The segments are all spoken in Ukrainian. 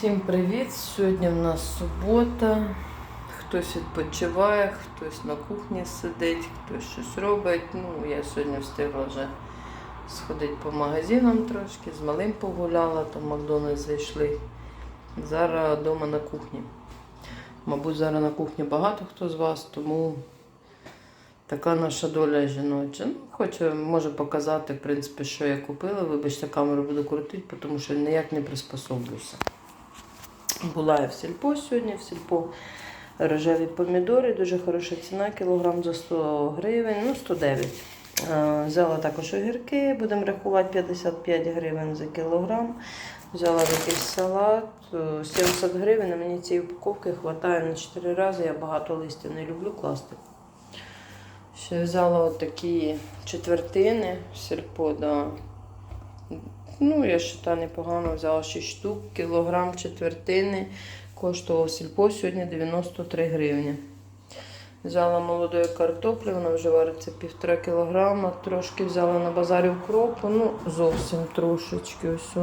Всім привіт! Сьогодні в нас субота. Хтось відпочиває, хтось на кухні сидить, хтось щось робить. Ну, я сьогодні встигла вже сходити по магазинам трошки, з малим погуляла, там Макдональдс зайшли. Зараз вдома на кухні. Мабуть, зараз на кухні багато хто з вас, тому така наша доля жіноча. Ну, хочу, можу показати, в принципі, що я купила. Вибачте, камеру буду крутити, тому що ніяк не приспособлюся. Була я в сільпо сьогодні, в сільпо рожеві помідори, дуже хороша ціна, кілограм за 100 гривень, ну 109. Е, Взяла також огірки, будемо рахувати 55 гривень за кілограм. Взяла якийсь салат, е, 70 гривень, а мені цієї упаковки вистачає на 4 рази, я багато листя не люблю класти. Ще взяла отакі четвертини сільпо, да. Ну, я вважаю, непогано взяла 6 штук, кілограм четвертини. Коштував сільпо сьогодні 93 гривні. Взяла молодої картоплі, вона вже вариться півтора кілограма. Трошки взяла на базарі укропу, ну зовсім трошечки. Ось.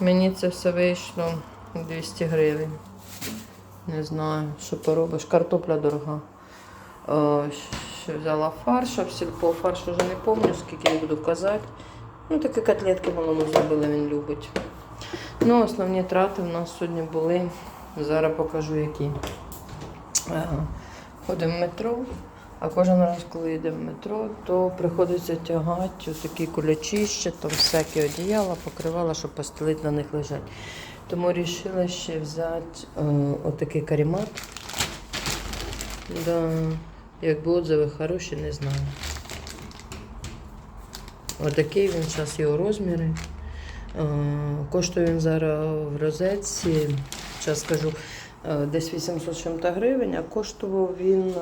Мені це все вийшло 200 гривень. Не знаю, що поробиш. Картопля дорога. Е, Ще взяла фарш, а в сільпо фарш вже не пам'ятаю, скільки я буду казати. Ну, такі котлетки малому зробили, він любить. Ну, основні трати в нас сьогодні були. Зараз покажу які. Е, Ходимо в метро, а кожен раз, коли йдемо в метро, то приходиться тягати такі кулячища, там всякі одіяла, покривала, щоб постелити на них лежать. Тому вирішила ще взяти е, отакий карімат. Да. Якби отзиви хороші, не знаю. Отакий він зараз його розміри. Е, Коштує він зараз в розетці, зараз скажу, е, десь 800 чим-то гривень, а коштував він е,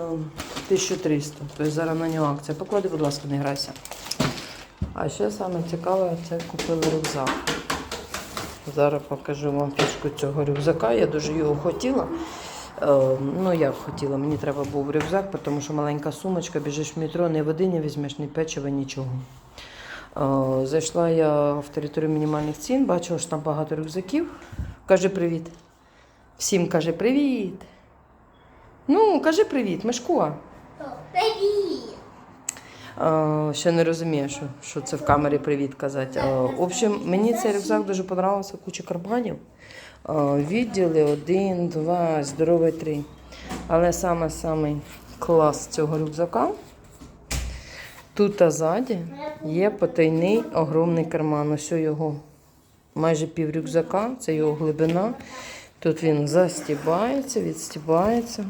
1300. Тобто зараз на нього акція. Поклади, будь ласка, не грайся. А ще саме цікаве, це купили рюкзак. Зараз покажу вам фішку цього рюкзака. Я дуже його хотіла. Е, Ну, як хотіла, мені треба був рюкзак, тому що маленька сумочка, біжиш в метро, ні води не візьмеш, ні печива, нічого. Е, Зайшла я в територію мінімальних цін, бачила, що там багато рюкзаків. Каже привіт. Всім каже привіт. Ну, кажи привіт, Мишко. Привіт! Е, Ще не розумію, що, що це в камері привіт казати. Е, В общем, мені цей рюкзак дуже подобався, куча карманів. Відділи один, два, здоровий три. Але саме самий клас цього рюкзака. Тут ззаді є потайний огромний карман. Ось його майже пів рюкзака, це його глибина. Тут він застібається, відстібається.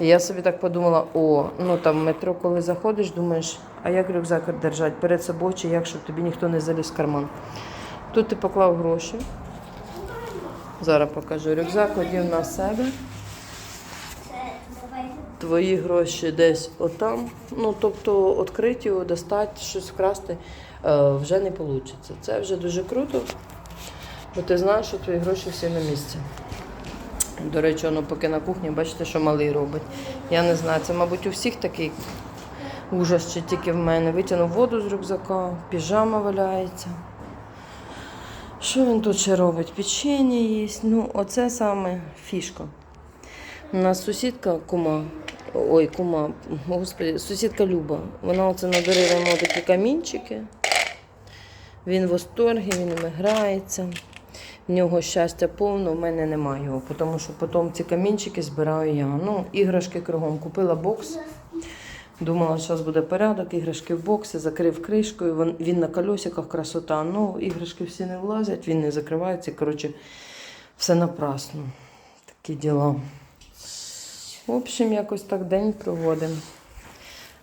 І я собі так подумала: о, ну там метро, коли заходиш, думаєш, а як рюкзак держати перед собою, чи як, щоб тобі ніхто не заліз в карман. Тут ти поклав гроші. Зараз покажу. Рюкзак одів на себе. Твої гроші десь отам. Ну, тобто, відкрити його, достати, щось вкрасти е, вже не вийде. Це вже дуже круто, бо ти знаєш, що твої гроші всі на місці. До речі, воно поки на кухні, бачите, що малий робить. Я не знаю, це, мабуть, у всіх такий ужас, чи тільки в мене. Витягнув воду з рюкзака, піжама валяється. Що він тут ще робить? Печення їсть. Ну, оце саме фішка. У нас сусідка кума, ой, кума, господи, сусідка Люба. Вона оце надарила йому такі камінчики. Він в восторгі, він ними грається. В нього щастя повно, в мене немає його, тому що потім ці камінчики збираю я. Ну, іграшки кругом. Купила бокс. Думала, що зараз буде порядок, іграшки в боксі, закрив кришкою. Він, на колесиках красота. Ну, іграшки всі не влазять, він не закривається. Коротше, все напрасно. Такі діла. В общем, якось так день проводимо.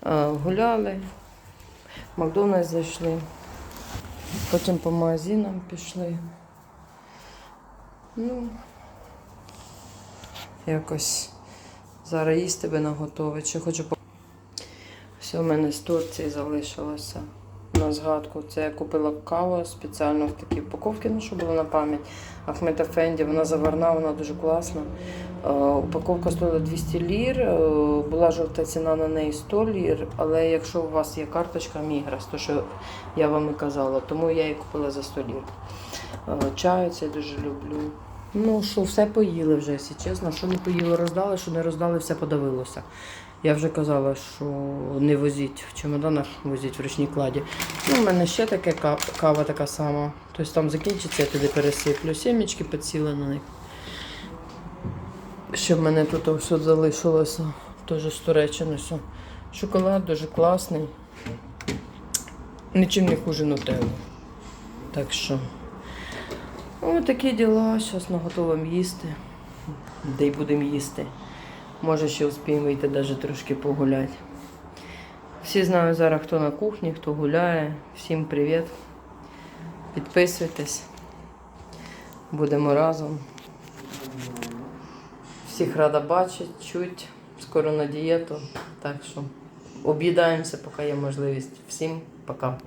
Е, Гуляли, в Макдональдс зайшли, потім по магазинам пішли. Ну, якось зараз їсти би наготовить. Ще хочу Все в мене з Турції залишилося на згадку. Це я купила каву спеціально в такій упаковці, ну, щоб було на пам'ять. Ахмед Фенді, вона заварна, вона дуже класна. Е, Упаковка стоїла 200 лір, е, була жовта ціна на неї 100 лір, але якщо у вас є карточка Міграс, то що я вам і казала, тому я її купила за 100 лір. Е, Чаю це я дуже люблю. Ну що, все поїли вже, якщо чесно. Що не поїли, роздали, що не роздали, все подавилося. Я вже казала, що не возіть в чемоданах, возіть в ручній кладі. Ну, у мене ще таке кава така сама. Тобто там закінчиться, я туди пересиплю. Сімечки поціли на них. Ще в мене тут все залишилося. Теж з Туреччини. Шоколад дуже класний. Нічим не хуже нутелли. Так що. Ось такі діла. Зараз наготовимо їсти. Де й будемо їсти. Може, ще успіємо вийти навіть трошки погуляти. Всі знають зараз, хто на кухні, хто гуляє. Всім привіт. Підписуйтесь. Будемо разом. Всіх рада бачити, чуть. Скоро на дієту. Так що об'їдаємося, поки є можливість. Всім пока.